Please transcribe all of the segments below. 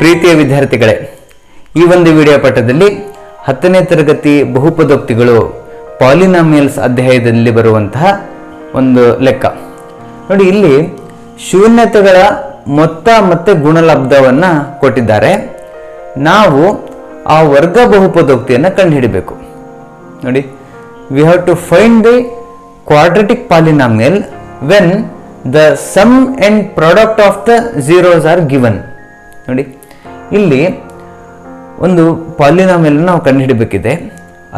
ಪ್ರೀತಿಯ ವಿದ್ಯಾರ್ಥಿಗಳೇ, ಈ ಒಂದು ವಿಡಿಯೋ ಪಠದಲ್ಲಿ ಹತ್ತನೇ ತರಗತಿ ಬಹುಪದೋಕ್ತಿಗಳು ಪಾಲಿನಾಮಿಯಲ್ಸ್ ಅಧ್ಯಾಯದಲ್ಲಿ ಬರುವಂತಹ ಒಂದು ಲೆಕ್ಕ. ನೋಡಿ, ಇಲ್ಲಿ ಶೂನ್ಯತೆಗಳ ಮೊತ್ತ ಮತ್ತು ಗುಣಲಬ್ಧವನ್ನು ಕೊಟ್ಟಿದ್ದಾರೆ. ನಾವು ಆ ವರ್ಗ ಬಹುಪದೋಕ್ತಿಯನ್ನು ಕಂಡುಹಿಡಬೇಕು. ನೋಡಿ we have to find the quadratic polynomial when the sum and product of the zeros are given ನೋಡಿ, ಇಲ್ಲಿ ಒಂದು ಪಾಲಿನಾಮಿಯಲ್ ನಾವು ಕಂಡುಹಿಡಬೇಕಿದೆ.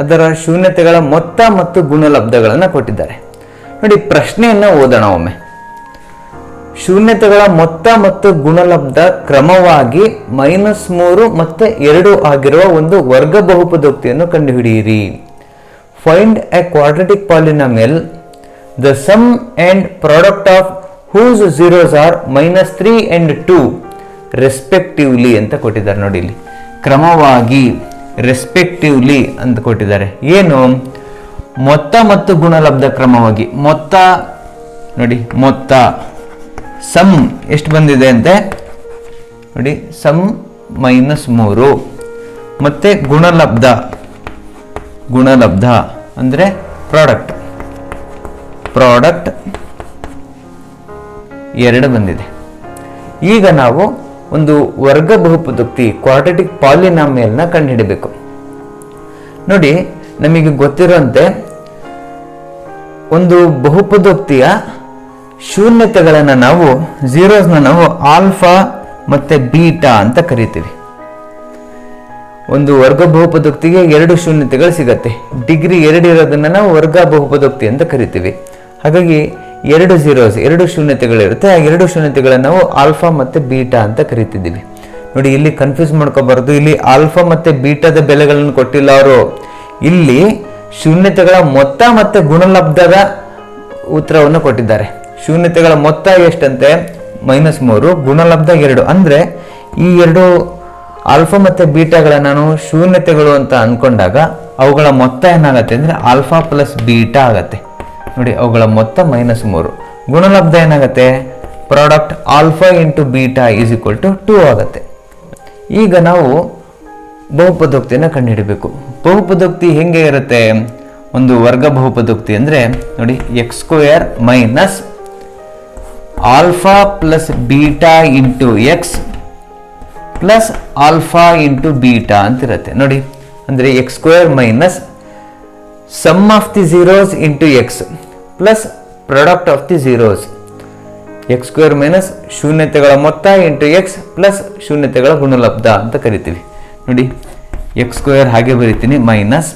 ಅದರ ಶೂನ್ಯತೆಗಳ ಮೊತ್ತ ಮತ್ತು ಗುಣಲಬ್ಧಗಳನ್ನು ಕೊಟ್ಟಿದ್ದಾರೆ. ನೋಡಿ, ಪ್ರಶ್ನೆಯನ್ನು ಓದೋಣ ಒಮ್ಮೆ. ಶೂನ್ಯತೆಗಳ ಮೊತ್ತ ಮತ್ತು ಗುಣಲಬ್ಧ ಕ್ರಮವಾಗಿ ಮೈನಸ್ ಮೂರು ಮತ್ತು ಎರಡು ಆಗಿರುವ ಒಂದು ವರ್ಗ ಬಹುಪದೋಕ್ತಿಯನ್ನು ಕಂಡುಹಿಡಿಯಿರಿ. Find a quadratic polynomial the sum and product of whose zeros are minus three and two respectively ಅಂತ ಕೊಟ್ಟಿದ್ದಾರೆ ನೋಡಿ ಇಲ್ಲಿ. ಕ್ರಮವಾಗಿ ರೆಸ್ಪೆಕ್ಟಿವ್ಲಿ ಅಂತ ಕೊಟ್ಟಿದ್ದಾರೆ. ಏನು? ಮೊತ್ತ ಮತ್ತು ಗುಣಲಬ್ಧ ಕ್ರಮವಾಗಿ. ಮೊತ್ತ, ನೋಡಿ, ಮೊತ್ತ. ಸಮ್ ಎಷ್ಟು ಬಂದಿದೆ ಅಂತೆ? ನೋಡಿ ಸಮ್ ಮೈನಸ್ ಮೂರು. ಮತ್ತೆ ಗುಣಲಬ್ಧ. ಗುಣಲಬ್ಧ ಅಂದರೆ ಪ್ರಾಡಕ್ಟ್ ಪ್ರಾಡಕ್ಟ್ ಎರಡು ಬಂದಿದೆ. ಈಗ ನಾವು ಒಂದು ವರ್ಗ ಬಹುಪದೋಕ್ತಿ, ಕ್ವಾಡ್ರೆಟಿಕ್ ಪಾಲಿನಾಮಿಯಲ್ನ ಕಂಡುಹಿಡಬೇಕು. ನೋಡಿ, ನಮಗೆ ಗೊತ್ತಿರುವಂತೆ ಒಂದು ಬಹುಪದೋಕ್ತಿಯ ಶೂನ್ಯತೆಗಳನ್ನು ನಾವು ಝೀರೋಸ್ನ ನಾವು ಆಲ್ಫಾ ಮತ್ತು ಬೀಟಾ ಅಂತ ಕರಿತೀವಿ. ಒಂದು ವರ್ಗ ಬಹುಪದೋಕ್ತಿಗೆ ಎರಡು ಶೂನ್ಯತೆಗಳು ಸಿಗತ್ತೆ. ಡಿಗ್ರಿ ಎರಡು ಇರೋದನ್ನು ನಾವು ವರ್ಗ ಬಹುಪದೋಕ್ತಿ ಅಂತ ಕರಿತೀವಿ. ಹಾಗಾಗಿ ಎರಡು ಝೀರೋಸ್ ಎರಡು ಶೂನ್ಯತೆಗಳಿರುತ್ತೆ. ಆ ಎರಡು ಶೂನ್ಯತೆಗಳನ್ನು ನಾವು ಆಲ್ಫಾ ಮತ್ತು ಬೀಟಾ ಅಂತ ಕರಿತಿದ್ದೀವಿ. ನೋಡಿ, ಇಲ್ಲಿ ಕನ್ಫ್ಯೂಸ್ ಮಾಡ್ಕೋಬಾರ್ದು. ಇಲ್ಲಿ ಆಲ್ಫಾ ಮತ್ತು ಬೀಟಾದ ಬೆಲೆಗಳನ್ನು ಕೊಟ್ಟಿಲ್ಲ ಅವರು. ಇಲ್ಲಿ ಶೂನ್ಯತೆಗಳ ಮೊತ್ತ ಮತ್ತು ಗುಣಲಬ್ಧದ ಉತ್ತರವನ್ನು ಕೊಟ್ಟಿದ್ದಾರೆ. ಶೂನ್ಯತೆಗಳ ಮೊತ್ತ ಎಷ್ಟಂತೆ? ಮೈನಸ್ ಮೂರು, ಗುಣಲಬ್ಧ ಎರಡು. ಅಂದರೆ ಈ ಎರಡು ಆಲ್ಫಾ ಮತ್ತು ಬೀಟಾಗಳನ್ನು ನಾನು ಶೂನ್ಯತೆಗಳು ಅಂತ ಅಂದ್ಕೊಂಡಾಗ ಅವುಗಳ ಮೊತ್ತ ಏನಾಗುತ್ತೆ ಅಂದರೆ ಆಲ್ಫಾ ಪ್ಲಸ್ ಬೀಟಾ ಆಗತ್ತೆ. ನೋಡಿ, ಅವುಗಳ ಮೊತ್ತ ಮೈನಸ್ ಮೂರು. ಗುಣಲಬ್ಧ ಏನಾಗುತ್ತೆ? Product alpha into beta is equal to two ಆಗುತ್ತೆ. ಈಗ ನಾವು ಬಹುಪದೋಕ್ತಿಯನ್ನು ಕಂಡುಹಿಡಬೇಕು. ಬಹುಪದೋಕ್ತಿ ಹೆಂಗೆ ಇರುತ್ತೆ? ಒಂದು ವರ್ಗ ಬಹುಪದೋಕ್ತಿ ಅಂದರೆ, ನೋಡಿ x square minus alpha plus beta into x plus alpha into beta ಅಂತಿರುತ್ತೆ. ನೋಡಿ, ಅಂದರೆ x square minus sum of the zeros into x plus product of the zeros x square minus ಶೂನ್ಯತೆಗಳ ಮೊತ್ತ ಇಂಟು ಎಕ್ಸ್ ಪ್ಲಸ್ ಶೂನ್ಯತೆಗಳ ಗುಣಲಬ್ಧ ಅಂತ ಕರಿತೀವಿ. ನೋಡಿ x square ಹಾಗೆ ಬರಿತೀನಿ ಮೈನಸ್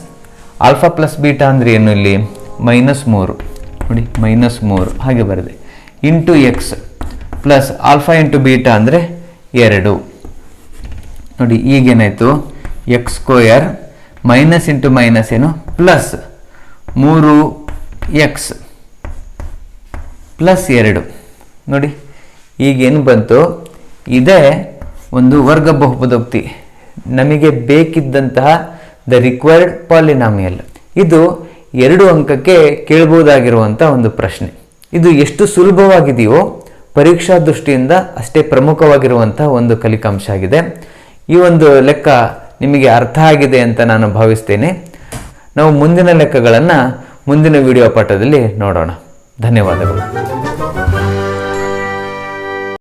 ಆಲ್ಫಾ ಪ್ಲಸ್ ಬೀಟಾ ಅಂದರೆ ಏನು ಇಲ್ಲಿ? ಮೈನಸ್ ಮೂರು. ನೋಡಿ ಮೈನಸ್ ಮೂರು ಹಾಗೆ ಬರೆದೆ. Into x plus alpha into beta ಅಂದರೆ ಎರಡು. ನೋಡಿ, ಈಗೇನಾಯಿತು? X square minus into minus ಏನು? ಪ್ಲಸ್. ಮೂರು ಎಕ್ಸ್. ಪ್ಲಸ್ ಎರಡು. ನೋಡಿ ಈಗೇನು ಬಂತು? ಇದೇ ಒಂದು ವರ್ಗ ಬಹುಪದೋಕ್ತಿ. ನಮಗೆ ಬೇಕಿದ್ದಂತಹ ದ ರಿಕ್ವೈರ್ಡ್ ಪಾಲಿನಾಮಿಯಲ್ ಇದು ಎರಡು ಅಂಕಕ್ಕೆ ಕೇಳಬಹುದಾಗಿರುವಂಥ ಒಂದು ಪ್ರಶ್ನೆ. ಇದು ಎಷ್ಟು ಸುಲಭವಾಗಿದೆಯೋ ಪರೀಕ್ಷಾ ದೃಷ್ಟಿಯಿಂದ ಅಷ್ಟೇ ಪ್ರಮುಖವಾಗಿರುವಂಥ ಒಂದು ಕಲಿಕಾಂಶ ಆಗಿದೆ. ಈ ಒಂದು ಲೆಕ್ಕ ನಿಮಗೆ ಅರ್ಥ ಆಗಿದೆ ಅಂತ ನಾನು ಭಾವಿಸ್ತೇನೆ. ನಾವು ಮುಂದಿನ ಲೆಕ್ಕಗಳನ್ನು ಮುಂದಿನ ವಿಡಿಯೋ ಪಾಠದಲ್ಲಿ ನೋಡೋಣ. ಧನ್ಯವಾದಗಳು.